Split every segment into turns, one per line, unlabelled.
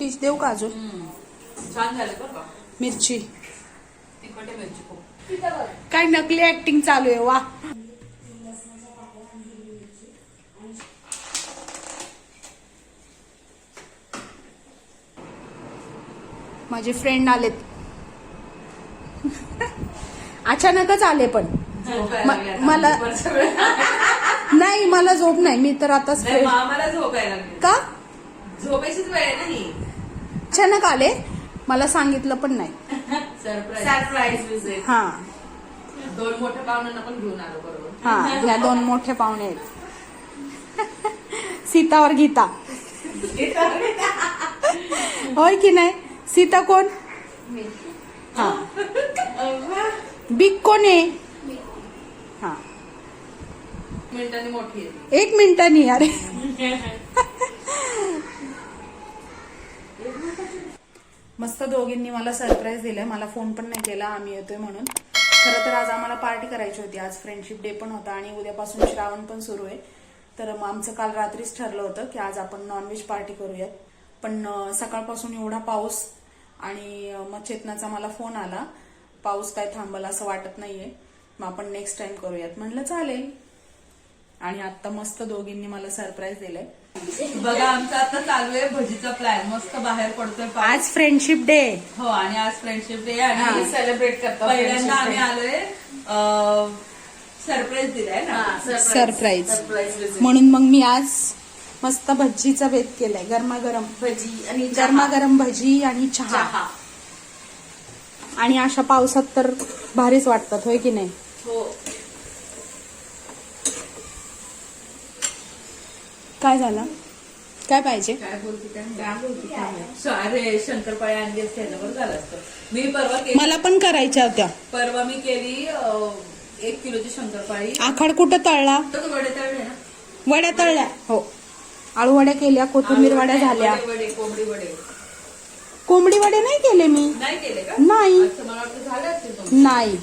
Dish देऊ का अजून?
छान झालं बरं का?
मिरची.
तिखट आहे मिरची खूप.
काय नकली ऍक्टिंग चालू आहे वा. माझे फ्रेंड आलेत. अचानकच आले पण. मला-. नाही मला झोप नाही. मी तर आताच का?
झोपायचीच वेळ नाही
अचानक आले मला सांगितलं पण नाही.
सरप्राईज सरप्राईज विजिट
हा.
दोन मोठ्या पाहुण्यांना पण घेऊन आलो बरोबर.
हा दोन मोठे पाहुणे आहेत. सीतावर गीता. होय की नाही? सीता कोण? हा. बिग कोण आहे? हा.
मिनिटांनी मोठी आहे
एक मिनिटानी अरे. मस्त दोघींनी मला सरप्राईज दिलंय. मला फोन पण नाही केला आम्ही येतोय म्हणून. खरं तर आज आम्हाला पार्टी करायची होती. आज फ्रेंडशिप डे पण होता आणि उद्यापासून श्रावण पण सुरू आहे. तर मग आमचं काल रात्रीच ठरलं होतं की आज आपण नॉनव्हेज पार्टी करूयात. पण सकाळपासून एवढा पाऊस आणि मग चेतनाचा मला फोन आला. पाऊस काय थांबला असं वाटत नाहीये. मग आपण नेक्स्ट टाइम करूयात. म्हणलं चालेल. आणि आता मस्त दोघींनी मला सरप्राईज दिलंय.
बघा आमचा आता चालू आहे भजीचा प्लॅन मस्त बाहेर पडतोय पाऊस.
आज फ्रेंडशिप डे
हो आणि आज फ्रेंडशिप डे. आणि
सेलिब्रेट करतो
पहिल्यांदा आम्ही आलोय सरप्राईज दिलाय ना.
सरप्राईज म्हणून मग मी आज मस्त भजीचा बेत केलाय. गरमागरम
भजी आणि.
गरमागरम भजी आणि चहा.
चहा.
आणि अशा पावसात तर भारीच वाटतात होय की नाही?
हो.
काय झालं? काय पाहिजे?
काय बोलते काय काय बोलते काय माहीत. अरे शंकरपाळी आणली असते ह्याच्यावर झालं असतं. मी परवा केली
मला पण करायच्या होत्या.
परवा मी केली एक किलोची शंकरपाळी.
आखाड कुठं तळला?
तर तो वडे तळले ना.
वड्या तळल्या. हो. आळू वड्या केल्या कोथिंबीर वड्या झाल्या.
कोंबडी वडे.
कोंबडी वडे नाही केले मी.
नाही केले का?
नाही. नाही.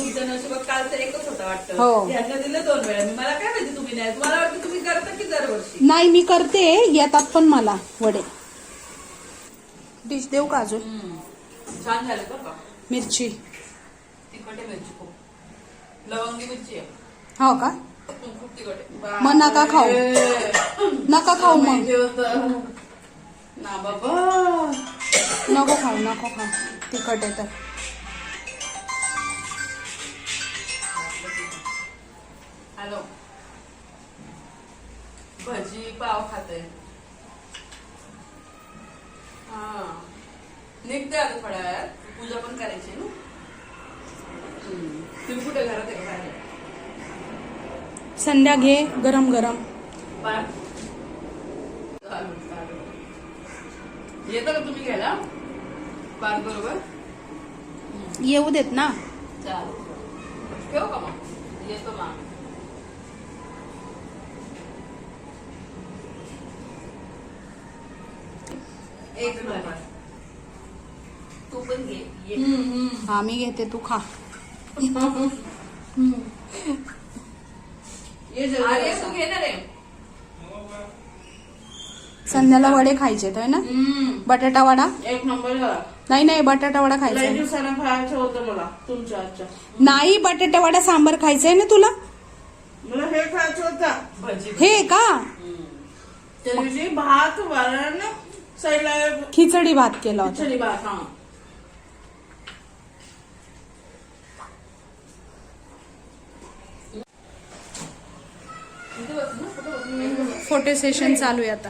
तुमच्या नशिबात काल तर एकच होता वाटतं.
हो.
यांना दिलं दोन वेळा. मी मला काय माहिती तुम्ही नाही. मला वाटतं तुम्ही करता की दरवर्षी?
नाही मी करते. येतात पण मला वडे. डिश देऊ का अजून?
छान झालं बरं का?
मिरची.
तिखट आहे मिरची खूप. लवंगी मिरची आहे.
हो का?
हम्म, खूप तिखट आहे.
मग नका खाऊ. नका खाऊ मग.
माहिती होतं. ना बाबा.
नको खाऊ नको खाऊ. तिखट आहे तर.
हॅलो. भजी पाव खाते. हा. निघते आता थोड्या वेळात पूजा पण करायची ना. तुम्ही कुठे घरात आहे बाहेर?
संध्या घे. गरम गरम.
बाहेर? चालेल, चालेल. येतं का तुम्ही घ्यायला? पार्क बरोबर?
येऊ देत ना.
चालेल ठेवू का मग? येतो मग एक नंबर. तू पण घे ये.
हा मी घेते तू खा.
ये
अरे. तू घे ना रे.
संध्याला वडे खायचे होय ना?
हम्म.
बटाटा वडा?
एक नंबर झाला
नाही नाही बटाटा वडा खायचा.
दिवसानं खायचं होतं मला तुमच्या आजच्या.
नाही बटाटा वडा सांबार खायचंय ना तुला?
मला हे खायचं होतं.
भजी
हे का?
त्या दिवशी भात वरण साईडला
खिचडी भात केला होता.
खिचडी भात हा?
फोटो सेशन चालू आहे आता.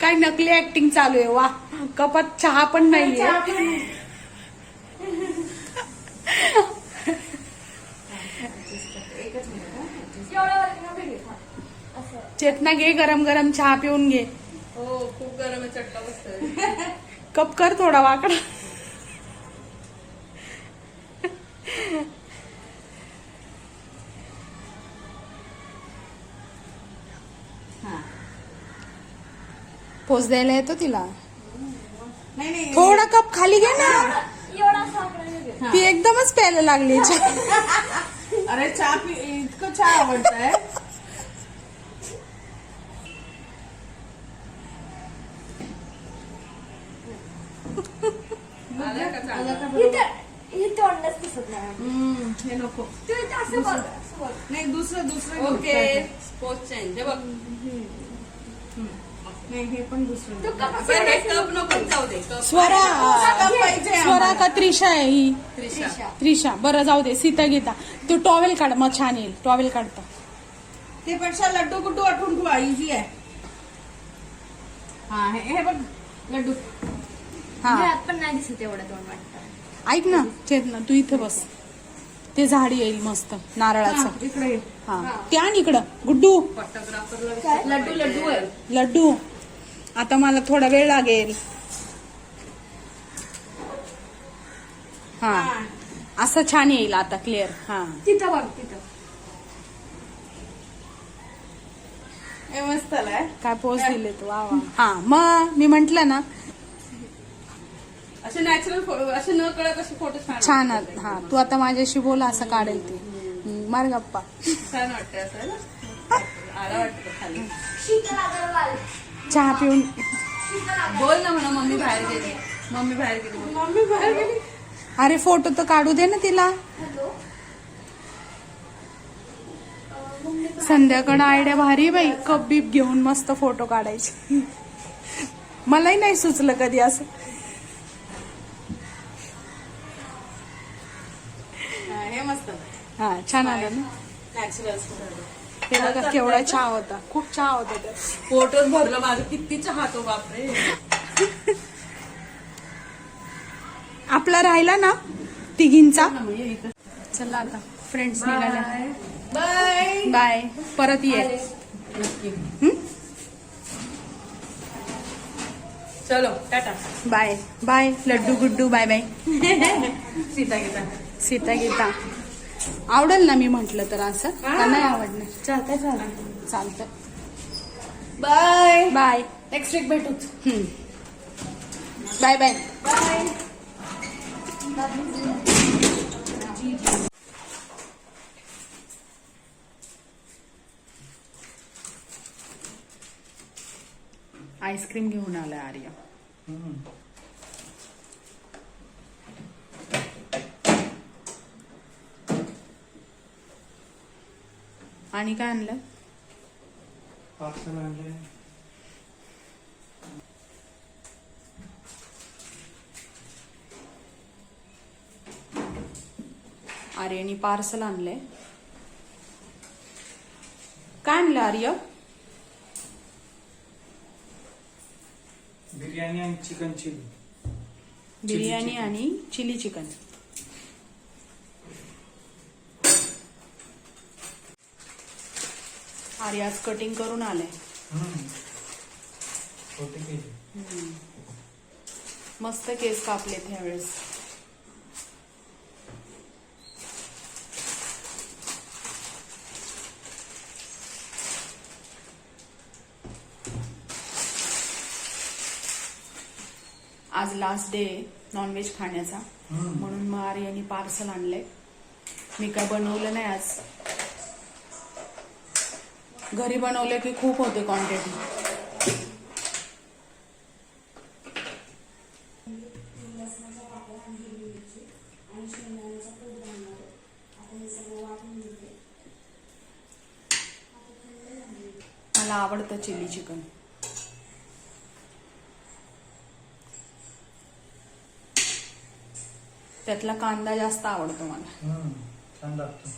काय नकली ऍक्टिंग चालू आहे वा. कपात चहा पण नाहीये. चेतना घे गरम गरम चहा पिऊन घे.
हो खूप गरम आहे चट्टा बसतोय.
कप कर थोडा वाकडा. पोच द्यायला येतो तिला.
नाही नाही.
थोडा कप खाली घे ना. ती एकदमच प्यायला लागली. चहा.
अरे चहा पी इतकं चहा
हे
नको. नाही दुसरं दुसरं.
ओके. पोस्ट चेंज बघ.
नाही हे पण दुसरं
तू
घेऊ.
कप
बरं, हे कप नको जाऊ दे. कप
स्वरा
कप पाहिजे
स्वरा. का त्रिशा आहे ही?
त्रिशा.
त्रिशा. बरं जाऊ दे सीता गीता. तू टॉवेल काढ मग छान येईल. टॉवेल काढता.
ते पेक्षा लड्डू गुड्डू आठवून ठेवा इझी आहे. हा हे हे बघ लड्डू.
हा.
घरात पण नाही दिसत एवढं वाटतं.
ऐक ना चेतना तू इथे बस. ते झाड येईल मस्त नारळाचं.
हा, इकडे.
हा. ते आण इकडं. गुड्डू.
लड्डू लड्डू आहे.
लड्डू. आता मला थोडा वेळ लागेल. हा. असं छान येईल आता क्लिअर हा.
तिथं बघ तिथं.
हे मस्त
काय पोच दिले तू वा वा. हा मग मी म्हंटल ना.
असे नॅचरल फोटो असे न कळत असे फोटो छान
हा तू आता माझ्याशी बोला असं काढेल ते. मार गप्पा.
छान वाटतं असं ना? आला वाटतं खाली.
चहा पिऊन
बोल ना म्हणा मम्मी बाहेर गेली. मम्मी बाहेर गेली.
मम्मी बाहेर गेली.
अरे फोटो तर काढू दे ना तिला. संध्याकाळ आयडिया भारी बाई. कप बीप घेऊन मस्त फोटो काढायचे. मलाही नाही सुचलं कधी असं.
हा, हे मस्त.
हा छान आलं ना.
नॅचरल
ते बघा केवढा चहा होता. खूप चहा होता त्यात.
फोटोच भरलं माझं. किती चहा तो बापरे.
आपला राहिला ना तिघींचा. चला आता फ्रेंड्स निघाल्या.
बाय
बाय परत ये?
चलो Tata.
Bye bye Laddu Guddu bye bye
Sita Gita.
Sita Gita. आवडेल ना मी म्हंटल तर असं. का नाही आवडणार?
चालतंय चालतंय.
चालतं
बाय.
बाय.
नेक्स्ट वीक भेटूच.
Bye bye.
Bye.
Ice cream घेऊन आलाय आर्य. आणि काय आणलं?
पार्सल आणले
आर्यनी पार्सल आणलंय. काय आणलं आर्य?
बिर्याणी आणि चिकन चिली.
बिर्याणी. आणि चिली चिकन. आर्य आज कटिंग करून आलंय.
केले.
मस्त केस कापलेत ह्यावेळेस. आज लास्ट डे नॉनव्हेज खाण्याचा. म्हणून मग आर्यानी पार्सल आणलंय. मी काय बनवलं नाही आज. घरी बनवलं की खूप होते क्वांटिटी मला आवडतं चिली चिकन त्यातला कांदा जास्त आवडतो मला.
हम्म. छान लागतो.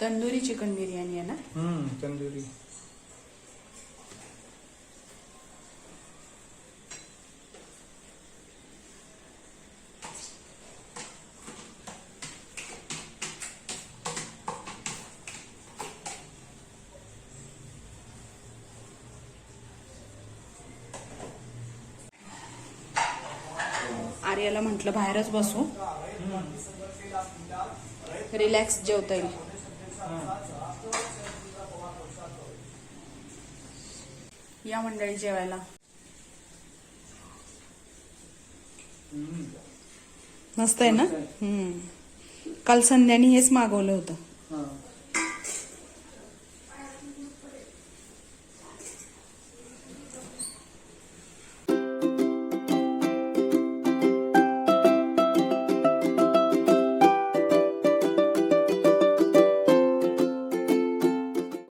तंदुरी चिकन बिर्याणी आहे ना?
हम्म तंदुरी.
आर्याला म्हटलं बाहेरच बसू. रिलॅक्स जेवता येईल. या मंडळी जेवायला. मस्त आहे ना? हम्म. काल संध्यानी हेच मागवलं होतं.